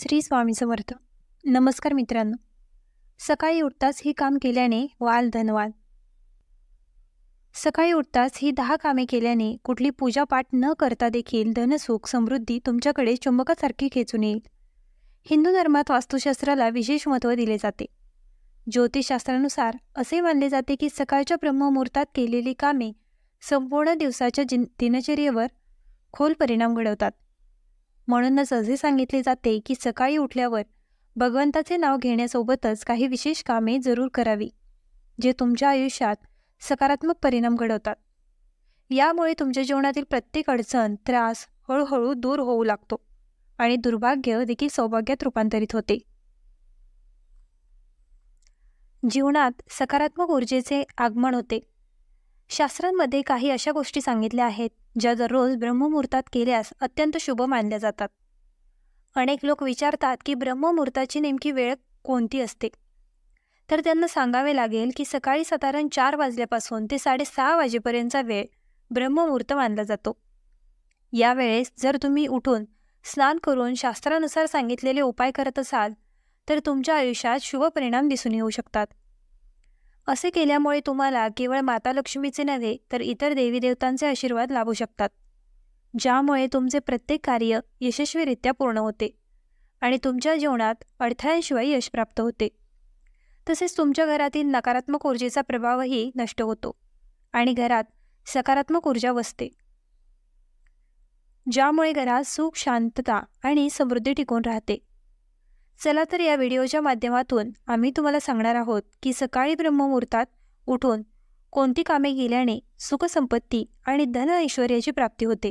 श्री स्वामी समर्थ. नमस्कार मित्रांनो. सकाळी उठताच ही काम केल्याने वाल धनवाल. सकाळी उठताच ही दहा कामे केल्याने कुठली पूजापाठ न करता देखील धनसुख समृद्धी तुमच्याकडे चुंबकासारखी खेचून येईल. हिंदू धर्मात वास्तुशास्त्राला विशेष महत्त्व दिले जाते. ज्योतिषशास्त्रानुसार असे मानले जाते की सकाळच्या ब्रह्ममुहूर्तात केलेली कामे संपूर्ण दिवसाच्या जिन दिनचर्येवर खोल परिणाम घडवतात. म्हणूनच असे सांगितले जाते की सकाळी उठल्यावर भगवंताचे नाव घेण्यासोबतच काही विशेष कामे जरूर करावी जे तुमच्या आयुष्यात सकारात्मक परिणाम घडवतात. यामुळे तुमच्या जीवनातील प्रत्येक अडचण त्रास हळूहळू दूर होऊ लागतो आणि दुर्भाग्य देखील सौभाग्यात रूपांतरित होते. जीवनात सकारात्मक ऊर्जेचे आगमन होते. शास्त्रांमध्ये काही अशा गोष्टी सांगितल्या आहेत ज्या दररोज ब्रह्ममुहूर्तात केल्यास अत्यंत शुभ मानल्या जातात. अनेक लोक विचारतात की ब्रह्ममुहूर्ताची नेमकी वेळ कोणती असते? तर त्यांना सांगावे लागेल की सकाळी साधारण चार वाजल्यापासून ते साडेसहा वाजेपर्यंतचा वेळ ब्रह्ममुहूर्त मानला जातो. या वेळेस जर तुम्ही उठून स्नान करून शास्त्रानुसार सांगितलेले उपाय करत असाल तर तुमच्या आयुष्यात शुभ परिणाम दिसून येऊ शकतात. असे केल्यामुळे तुम्हाला केवळ माता लक्ष्मीचे नव्हे तर इतर देवी देवतांचे आशीर्वाद लाभू शकतात. ज्यामुळे तुमचे प्रत्येक कार्य यशस्वीरित्या पूर्ण होते आणि तुमच्या जीवनात अडथळ्यांशिवाय यश प्राप्त होते. तसेच तुमच्या घरातील नकारात्मक ऊर्जेचा प्रभावही नष्ट होतो आणि घरात सकारात्मक ऊर्जा वसते. ज्यामुळे घरात सुख शांतता आणि समृद्धी टिकून राहते. चला तर या व्हिडिओच्या माध्यमातून आम्ही तुम्हाला सांगणार आहोत की सकाळी ब्रह्ममुहूर्तात उठून कोणती कामे केल्याने सुखसंपत्ती आणि धन ऐश्वर्याची प्राप्ती होते.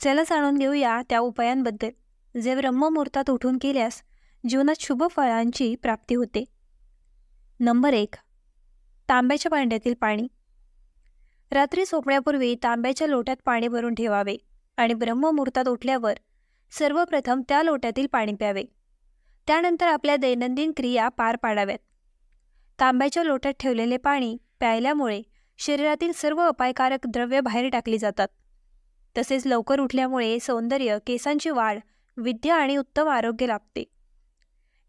चला जाणून घेऊया त्या उपायांबद्दल जे ब्रह्ममुहूर्तात उठून केल्यास जीवनात शुभ फळांची प्राप्ती होते. नंबर एक तांब्याच्या भांड्यातील पाणी. रात्री झोपण्यापूर्वी तांब्याच्या लोट्यात पाणी भरून ठेवावे आणि ब्रह्ममुहूर्तात उठल्यावर सर्वप्रथम त्या लोट्यातील पाणी प्यावे. त्यानंतर आपल्या दैनंदिन क्रिया पार पाडाव्यात. तांब्याच्या लोट्यात ठेवलेले पाणी प्यायल्यामुळे शरीरातील सर्व अपायकारक द्रव्य बाहेर टाकली जातात. तसेच लवकर उठल्यामुळे सौंदर्य केसांची वाढ विद्या आणि उत्तम आरोग्य लाभते.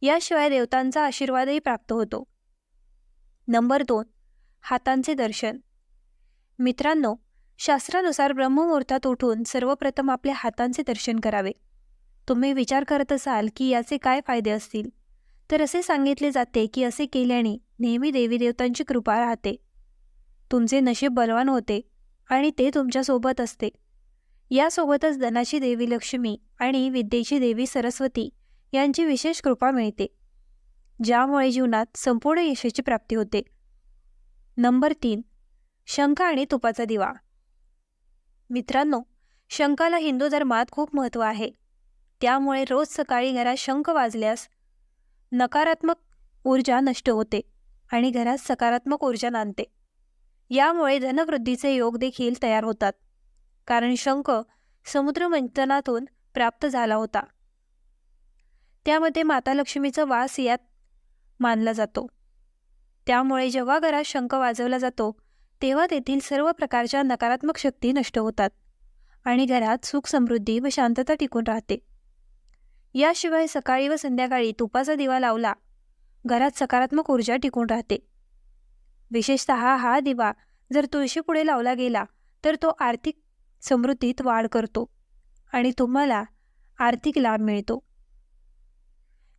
याशिवाय देवतांचा आशीर्वादही प्राप्त होतो. नंबर दोन हातांचे दर्शन. मित्रांनो शास्त्रानुसार ब्रह्ममुहूर्तात उठून सर्वप्रथम आपल्या हातांचे दर्शन करावे. तुम्ही विचार करत असाल की याचे काय फायदे असतील? तर असे सांगितले जाते की असे केल्याने नेहमी देवी देवतांची कृपा राहते. तुमचे नशीब बलवान होते आणि ते तुमच्यासोबत असते. यासोबतच धनाची देवी लक्ष्मी आणि विद्येची देवी सरस्वती यांची विशेष कृपा मिळते. ज्यामुळे जीवनात संपूर्ण यशाची प्राप्ती होते. नंबर तीन. शंख आणि तुपाचा दिवा. मित्रांनो शंखाला हिंदू धर्मात खूप महत्त्व आहे. त्यामुळे रोज सकाळी घरात शंख वाजल्यास नकारात्मक ऊर्जा नष्ट होते आणि घरात सकारात्मक ऊर्जा नांदते. यामुळे धनवृद्धीचे योग देखील तयार होतात. कारण शंख समुद्रमंथनातून प्राप्त झाला होता. त्यामध्ये माता लक्ष्मीचा वास यात मानला जातो. त्यामुळे जेव्हा घरात शंख वाजवला जातो तेव्हा तेथील सर्व प्रकारच्या नकारात्मक शक्ती नष्ट होतात आणि घरात सुख समृद्धी व शांतता टिकून राहते. याशिवाय सकाळी व संध्याकाळी तुपाचा दिवा लावला घरात सकारात्मक ऊर्जा टिकून राहते. विशेषत हा दिवा जर तुळशीपुढे लावला गेला तर तो आर्थिक समृद्धीत वाढ करतो आणि तुम्हाला आर्थिक लाभ मिळतो.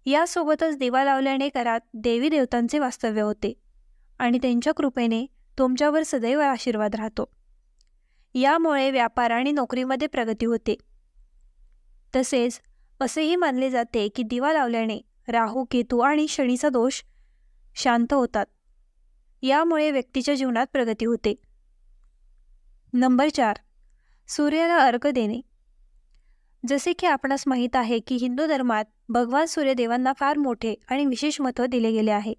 यासोबतच दिवा लावल्याने घरात देवी देवतांचे वास्तव्य होते आणि त्यांच्या कृपेने तुमच्यावर सदैव आशीर्वाद राहतो. यामुळे व्यापार आणि नोकरीमध्ये प्रगती होते. तसेच असेही मानले जाते की दिवा लावल्याने राहू केतू आणि शनीचा दोष शांत होतात. यामुळे व्यक्तीच्या जीवनात प्रगती होते. नंबर चार. सूर्याला अर्घ देणे. जसे की आपणास माहीत आहे की हिंदू धर्मात भगवान सूर्यदेवांना फार मोठे आणि विशेष महत्त्व दिले गेले आहे.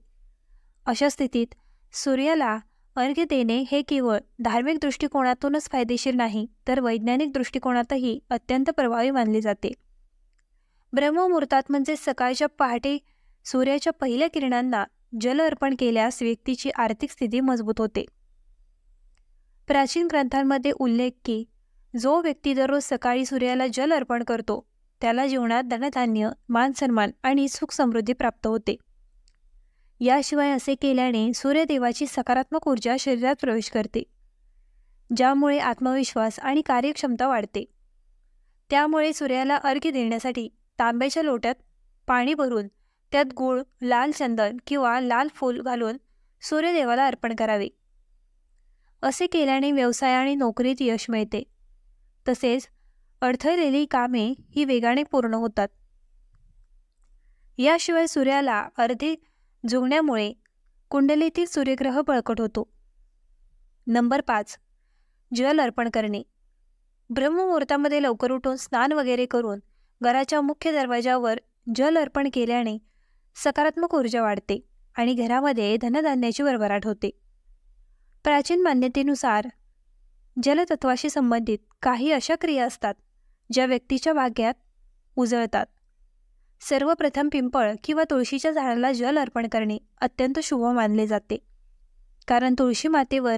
अशा स्थितीत सूर्याला अर्घ्य देणे हे केवळ धार्मिक दृष्टिकोनातूनच फायदेशीर नाही तर वैज्ञानिक दृष्टिकोनातही अत्यंत प्रभावी मानले जाते. ब्रह्ममुहूर्तात म्हणजे सकाळच्या पहाटे सूर्याच्या पहिल्या किरणांना जल अर्पण केल्यास व्यक्तीची आर्थिक स्थिती मजबूत होते. प्राचीन ग्रंथांमध्ये उल्लेख की जो व्यक्ती दररोज सकाळी सूर्याला जल अर्पण करतो त्याला जीवनात धनधान्य मानसन्मान आणि सुख समृद्धी प्राप्त होते. याशिवाय असे केल्याने सूर्यदेवाची सकारात्मक ऊर्जा शरीरात प्रवेश करते ज्यामुळे आत्मविश्वास आणि कार्यक्षमता वाढते. त्यामुळे सूर्याला अर्घ्य देण्यासाठी तांब्याच्या लोट्यात पाणी भरून त्यात गूळ लाल चंदन किंवा लाल फूल घालून सूर्यदेवाला अर्पण करावे. असे केल्याने व्यवसाय आणि नोकरीत यश मिळते. तसेच अडथळलेली कामे ही वेगाने पूर्ण होतात. याशिवाय सूर्याला अर्धे जुळण्यामुळे कुंडलीतील सूर्यग्रह बळकट होतो. नंबर पाच. जल अर्पण करणे. ब्रह्ममुहूर्तामध्ये लवकर उठून स्नान वगैरे करून घराच्या मुख्य दरवाजावर जल अर्पण केल्याने सकारात्मक ऊर्जा वाढते आणि घरामध्ये धनधान्याची भरभराट होते. प्राचीन मान्यतेनुसार जलतत्वाशी संबंधित काही अशा क्रिया असतात ज्या व्यक्तीच्या भाग्यात उजळतात. सर्वप्रथम पिंपळ किंवा तुळशीच्या झाडाला जल अर्पण करणे अत्यंत शुभ मानले जाते. कारण तुळशी मातेवर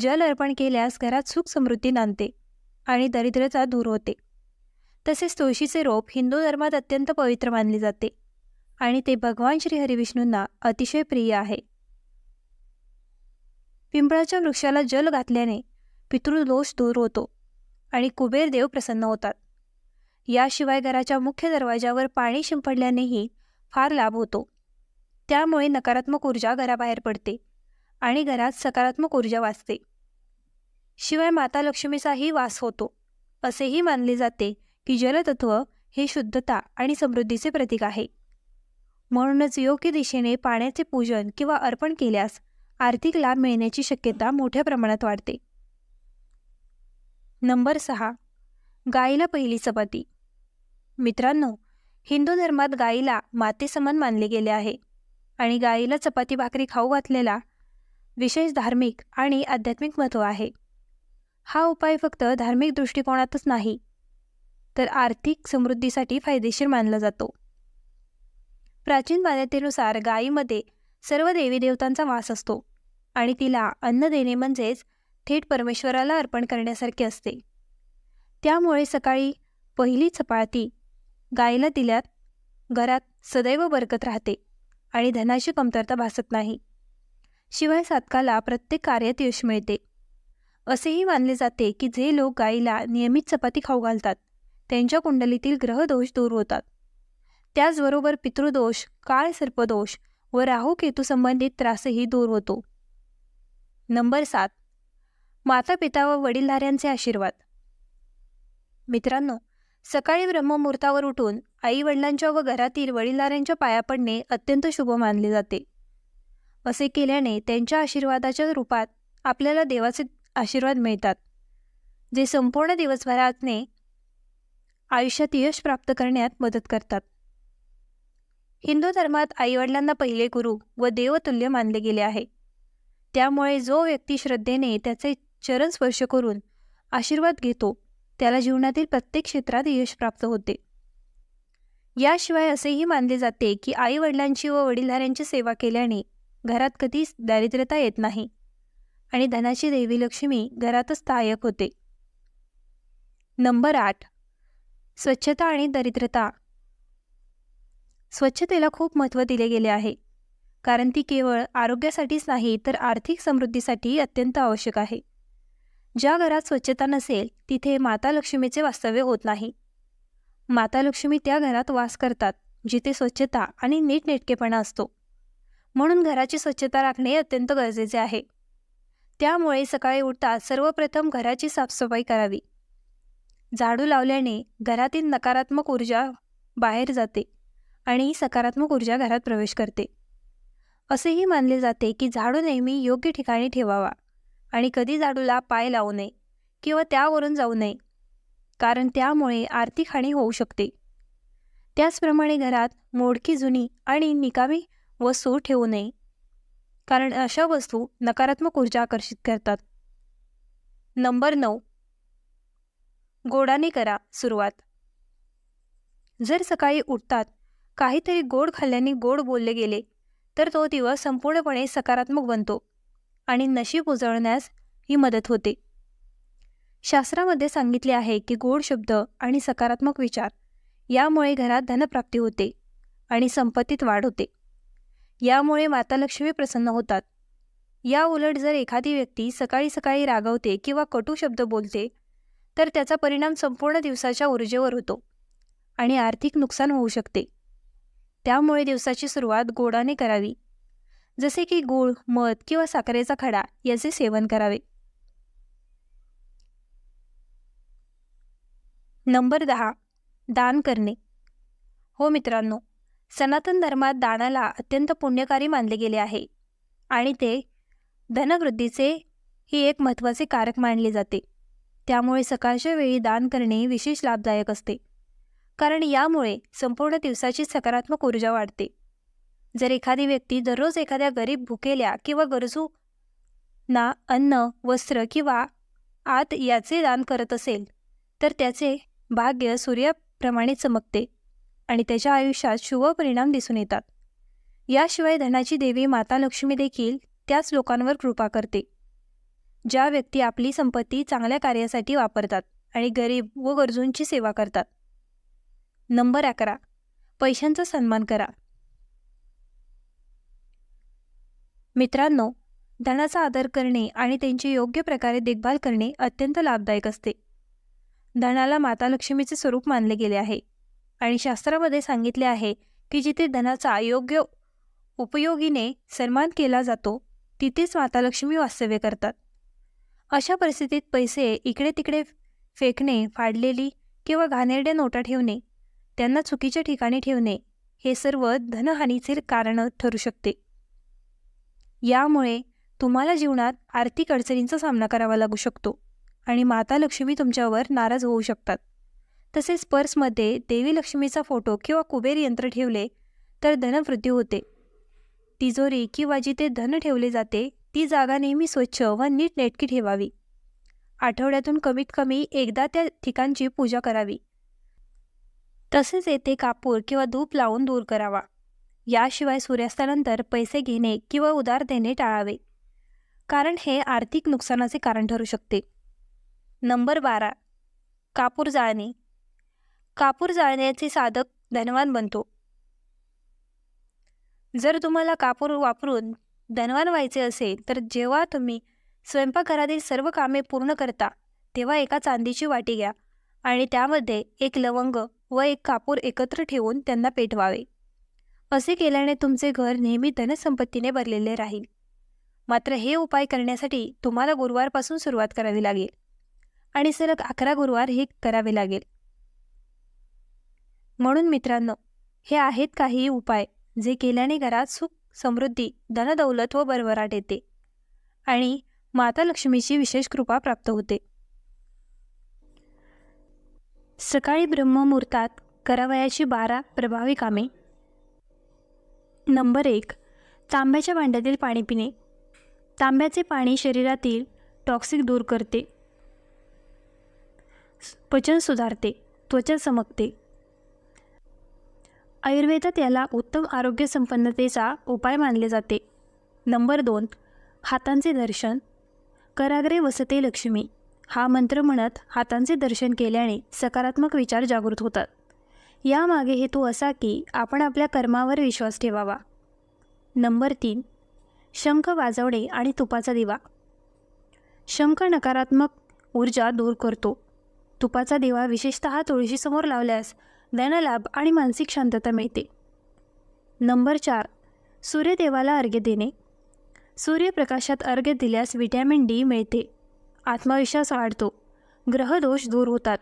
जल अर्पण केल्यास घरात सुख समृद्धी नांदते आणि दरिद्रता दूर होते. तसेच तुळशीचे रोप हिंदू धर्मात अत्यंत पवित्र मानले जाते आणि ते भगवान श्री हरिविष्णूंना अतिशय प्रिय आहे. पिंपळाच्या वृक्षाला जल घातल्याने पितृदोष दूर होतो आणि कुबेर देव प्रसन्न होतात. याशिवाय घराच्या मुख्य दरवाजावर पाणी शिंपडल्यानेही फार लाभ होतो. त्यामुळे नकारात्मक ऊर्जा घराबाहेर पडते आणि घरात सकारात्मक ऊर्जा वाचते. शिवाय माता लक्ष्मीचाही वास होतो असेही मानले जाते की जलतत्व हे शुद्धता आणि समृद्धीचे प्रतीक आहे. म्हणूनच योग्य दिशेने पाण्याचे पूजन किंवा अर्पण केल्यास आर्थिक लाभ मिळण्याची शक्यता मोठ्या प्रमाणात वाढते. नंबर सहा. गायीला पहिली चपाती. मित्रांनो हिंदू धर्मात गायीला मातेसमान मानले गेले आहे आणि गायीला चपाती भाकरी खाऊ घातलेला विशेष धार्मिक आणि आध्यात्मिक महत्त्व आहे. हा उपाय फक्त धार्मिक दृष्टिकोनातच नाही तर आर्थिक समृद्धीसाठी फायदेशीर मानला जातो. प्राचीन मान्यतेनुसार गायीमध्ये सर्व देवीदेवतांचा वास असतो आणि तिला अन्न देणे म्हणजेच थेट परमेश्वराला अर्पण करण्यासारखे असते. त्यामुळे सकाळी पहिली चपाती गायीला दिल्यात घरात सदैव बरकत राहते आणि धनाची कमतरता भासत नाही. शिवाय सातकाला प्रत्येक कार्यात यश मिळते. असेही मानले जाते की जे लोक गायीला नियमित चपाती खाऊ घालतात त्यांच्या कुंडलीतील ग्रहदोष दूर होतात. त्याचबरोबर पितृदोष काळ सर्पदोष व राहू केतू संबंधित त्रासही दूर होतो. नंबर सात. माता पिता व वडीलधाऱ्यांचे आशीर्वाद. मित्रांनो सकाळी ब्रह्ममुहूर्तावर उठून आई वडिलांच्या व घरातील वडीलधाऱ्यांच्या पाया पडणे अत्यंत शुभ मानले जाते. असे केल्याने त्यांच्या आशीर्वादाच्या रूपात आपल्याला देवाचे आशीर्वाद मिळतात जे संपूर्ण दिवसभरातने आयुष्यात यश प्राप्त करण्यात मदत करतात. हिंदू धर्मात आईवडिलांना पहिले गुरु व देवतुल्य मानले गेले आहे. त्यामुळे जो व्यक्ती श्रद्धेने त्याचे चरण स्पर्श करून आशीर्वाद घेतो त्याला जीवनातील प्रत्येक क्षेत्रात यश प्राप्त होते. याशिवाय असेही मानले जाते की आई वडिलांची व वडीलधाऱ्यांची सेवा केल्याने घरात कधीच दारिद्र्यता येत नाही आणि धनाची देवी लक्ष्मी घरातच दायक होते. नंबर आठ. स्वच्छता आणि दरिद्रता. स्वच्छतेला खूप महत्त्व दिले गेले आहे. कारण ती केवळ आरोग्यासाठीच नाही तर आर्थिक समृद्धीसाठी अत्यंत आवश्यक आहे. ज्या घरात स्वच्छता नसेल तिथे माता लक्ष्मीचे वास्तव्य होत नाही. माता लक्ष्मी त्या घरात वास करतात जिथे स्वच्छता आणि नीटनेटकेपणा असतो. म्हणून घराची स्वच्छता राखणे अत्यंत गरजेचे आहे. त्यामुळे सकाळी उठताच सर्वप्रथम घराची साफसफाई करावी. झाडू लावल्याने घरातील नकारात्मक ऊर्जा बाहेर जाते आणि सकारात्मक ऊर्जा घरात प्रवेश करते. असेही मानले जाते की झाडू नेहमी योग्य ठिकाणी ठेवावा आणि कधी झाडूला पाय लावू नये किंवा त्यावरून जाऊ नये कारण त्यामुळे आर्थिक हानी होऊ शकते. त्याचप्रमाणे घरात मोडकी जुनी आणि निकामी वस्तू ठेवू नये कारण अशा वस्तू नकारात्मक ऊर्जा आकर्षित करतात. नंबर नऊ गोडाने करा सुरुवात. जर सकाळी उठतात काहीतरी गोड खाल्ल्याने गोड बोलले गेले तर तो दिवस संपूर्णपणे सकारात्मक बनतो आणि नशीब उजळण्यास ही मदत होते. शास्त्रामध्ये सांगितले आहे की गोड शब्द आणि सकारात्मक विचार यामुळे घरात धनप्राप्ती होते आणि संपत्तीत वाढ होते. यामुळे माता लक्ष्मी प्रसन्न होतात. या उलट जर एखादी व्यक्ती सकाळी सकाळी रागवते किंवा कटू शब्द बोलते तर त्याचा परिणाम संपूर्ण दिवसाच्या ऊर्जेवर होतो आणि आर्थिक नुकसान होऊ शकते. त्यामुळे दिवसाची सुरुवात गोडाने करावी. जसे की गूळ मध किंवा साखरेचा खडा याचे सेवन करावे. नंबर दहा दान करणे. हो मित्रांनो सनातन धर्मात दानाला अत्यंत पुण्यकारी मानले गेले आहे आणि ते धनवृद्धीचे ही एक महत्त्वाचे कारक मानले जाते. त्यामुळे सकाळच्या वेळी दान करणे विशेष लाभदायक असते. कारण यामुळे संपूर्ण दिवसाची सकारात्मक ऊर्जा वाढते. जर एखादी व्यक्ती दररोज एखाद्या गरीब भुकेल्या किंवा गरजू ना अन्न वस्त्र किंवा आत याचे दान करत असेल तर त्याचे भाग्य सूर्याप्रमाणे चमकते आणि त्याच्या आयुष्यात शुभ परिणाम दिसून येतात. याशिवाय धनाची देवी माता लक्ष्मी देखील त्याच लोकांवर कृपा करते. ज्या व्यक्ती आपली संपत्ती चांगल्या कार्यासाठी वापरतात आणि गरीब व गरजूंची सेवा करतात. नंबर अकरा. पैशांचा सन्मान करा. मित्रांनो धनाचा आदर करणे आणि त्यांची योग्य प्रकारे देखभाल करणे अत्यंत लाभदायक असते. धनाला माता लक्ष्मीचे स्वरूप मानले गेले आहे आणि शास्त्रामध्ये सांगितले आहे की जिथे धनाचा योग्य उपयोगीने सन्मान केला जातो तिथेच माता लक्ष्मी वास्तव्य करतात. अशा परिस्थितीत पैसे इकडे तिकडे फेकणे फाडलेली किंवा घाणेरड्या नोटा ठेवणे त्यांना चुकीच्या ठिकाणी ठेवणे हे सर्व धनहानीचे कारण ठरू शकते. यामुळे तुम्हाला जीवनात आर्थिक अडचणींचा सामना करावा लागू शकतो आणि माता लक्ष्मी तुमच्यावर नाराज होऊ शकतात. तसेच पर्समध्ये देवी लक्ष्मीचा फोटो किंवा कुबेर यंत्र ठेवले तर धनवृद्धी होते. तिजोरी किंवा जिथे धन ठेवले जाते ती जागा नेहमी स्वच्छ व नीटनेटकी ठेवावी. आठवड्यातून कमीत कमी एकदा त्या ठिकाणची पूजा करावी. तसेच येथे कापूर किंवा धूप लावून दूर करावा. याशिवाय सूर्यास्तानंतर पैसे घेणे किंवा उधार देणे टाळावे. कारण हे आर्थिक नुकसानाचे कारण ठरू शकते. नंबर बारा. कापूर जाळणे. कापूर जाळण्याचे साधक धनवान बनतो. जर तुम्हाला कापूर वापरून धनवान व्हायचे असेल तर जेव्हा तुम्ही स्वयंपाकघरातील सर्व कामे पूर्ण करता तेव्हा एका चांदीची वाटी घ्या आणि त्यामध्ये एक लवंग व एक कापूर एकत्र ठेवून त्यांना पेटवावे. असे केल्याने तुमचे घर नेहमी धनसंपत्तीने भरलेले राहील. मात्र हे उपाय करण्यासाठी तुम्हाला गुरुवारपासून सुरुवात करावी लागेल आणि सलग अकरा गुरुवार हे करावे लागेल. म्हणून मित्रांनो हे आहेत काही उपाय जे केल्याने घरात सुख समृद्धी धनदौलत व भरभराट येते आणि माता लक्ष्मीची विशेष कृपा प्राप्त होते. सकाळी ब्रह्ममुहूर्तात करावयाची बारा प्रभावी कामे. नंबर एक तांब्याच्या भांड्यातील पाणी पिणे. तांब्याचे पाणी शरीरातील टॉक्सिक दूर करते. पचन सुधारते त्वचा चमकते. आयुर्वेदात याला उत्तम आरोग्य संपन्नतेचा उपाय मानले जाते. नंबर दोन हातांचे दर्शन. कराग्रे वसते लक्ष्मी. हा मंत्र म्हणत हातांचे दर्शन केल्याने सकारात्मक विचार जागृत होतात. यामागे हेतू असा की आपण आपल्या कर्मावर विश्वास ठेवावा. नंबर तीन शंख वाजवणे आणि तुपाचा दिवा. शंख नकारात्मक ऊर्जा दूर करतो. तुपाचा दिवा विशेषतः तुळशीसमोर लावल्यास ज्ञानलाभ आणि मानसिक शांतता मिळते. नंबर चार सूर्यदेवाला अर्घ्य देणे. सूर्यप्रकाशात अर्घ्य दिल्यास विटॅमिन डी मिळते. आत्मविश्वास वाढतो. ग्रहदोष दूर होतात.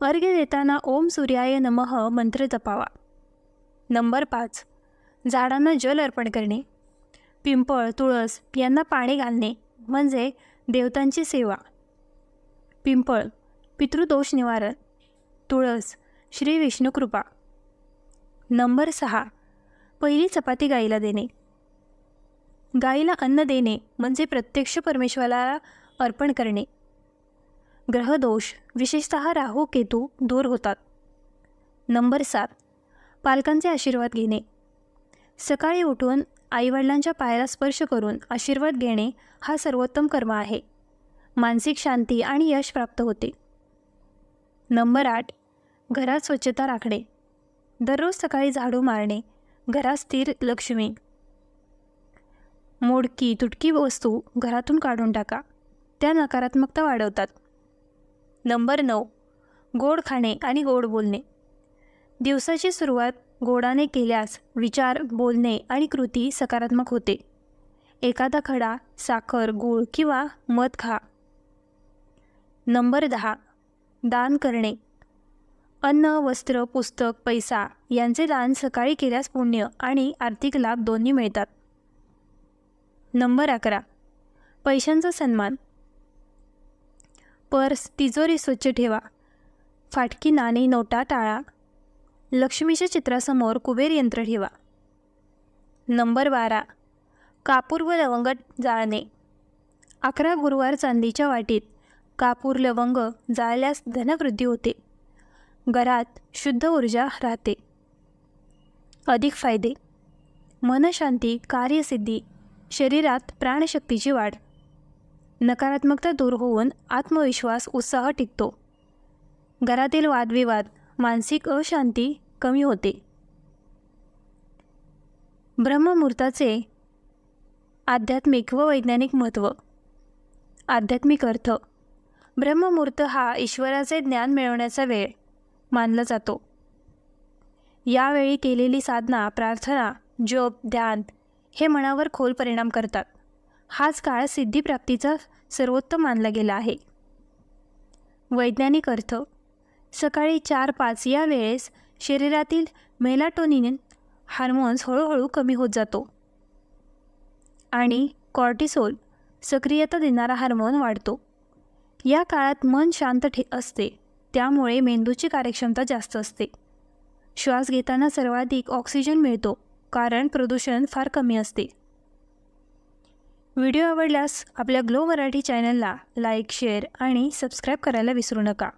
अर्घ्य देताना ओम सूर्याय नमः मंत्र जपावा. नंबर पाच झाडांना जल अर्पण करणे. पिंपळ तुळस यांना पाणी घालणे म्हणजे देवतांची सेवा. पिंपळ पितृदोष निवारण. तुळस श्री विष्णुकृपा नंबर सहा. पहिली चपाती गाईला देणे. गाईला अन्न देणे म्हणजे प्रत्यक्ष परमेश्वराला अर्पण करणे. ग्रहदोष विशेषतः राहू केतू दूर होतात. नंबर सात. पालकांचे आशीर्वाद घेणे. सकाळी उठून आईवडिलांच्या पायाला स्पर्श करून आशीर्वाद घेणे हा सर्वोत्तम कर्म आहे. मानसिक शांती आणि यश प्राप्त होते. नंबर आठ. घरात स्वच्छता राखणे. दररोज सकाळी झाडू मारणे. घरात स्थिर लक्ष्मी. मोडकी तुटकी वस्तू घरातून काढून टाका. त्या नकारात्मकता वाढवतात. नंबर नऊ. गोड खाणे आणि गोड बोलणे. दिवसाची सुरुवात गोडाने केल्यास विचार बोलणे आणि कृती सकारात्मक होते. एखादा खडा साखर गूळ किंवा मध खा. नंबर दहा. दान करणे. अन्न वस्त्र पुस्तक पैसा यांचे दान सकाळी केल्यास पुण्य आणि आर्थिक लाभ दोन्ही मिळतात. नंबर अकरा. पैशांचा सन्मान. पर्स तिजोरी स्वच्छ ठेवा. फाटकी नाणी नोटा टाळा. लक्ष्मीच्या चित्रासमोर कुबेर यंत्र ठेवा. नंबर बारा. कापूर व लवंग जाळणे. अकरा गुरुवार चांदीच्या वाटीत कापूर लवंग जाळल्यास धनवृद्धी होते. घरात शुद्ध ऊर्जा राहते. अधिक फायदे. मनशांती कार्यसिद्धी शरीरात प्राणशक्तीची वाढ. नकारात्मकता दूर होऊन आत्मविश्वास उत्साह टिकतो. घरातील वादविवाद मानसिक अशांती कमी होते. ब्रह्ममुहूर्ताचे आध्यात्मिक व वैज्ञानिक महत्त्व. आध्यात्मिक अर्थ. ब्रह्ममुहूर्त हा ईश्वराचे ज्ञान मिळवण्याचा वेळ. मानला जातो. यावेळी केलेली साधना प्रार्थना जप ध्यान हे मनावर खोल परिणाम करतात. हाच काळ सिद्धिप्राप्तीचा सर्वोत्तम मानला गेला आहे. वैज्ञानिक अर्थ सकाळी चार पाच या वेळेस शरीरातील मेलाटोनिन हार्मोन्स हळूहळू कमी होत जातो आणि कॉर्टिसोल सक्रियता देणारा हार्मोन वाढतो. या काळात मन शांत ठे असते. त्यामुळे मेंदूची कार्यक्षमता जास्त असते. श्वास घेताना सर्वाधिक ऑक्सिजन मिळतो कारण प्रदूषण फार कमी असते. व्हिडिओ आवडल्यास आपल्या ग्लो मराठी चॅनलला लाईक शेअर आणि सबस्क्राईब करायला विसरू नका.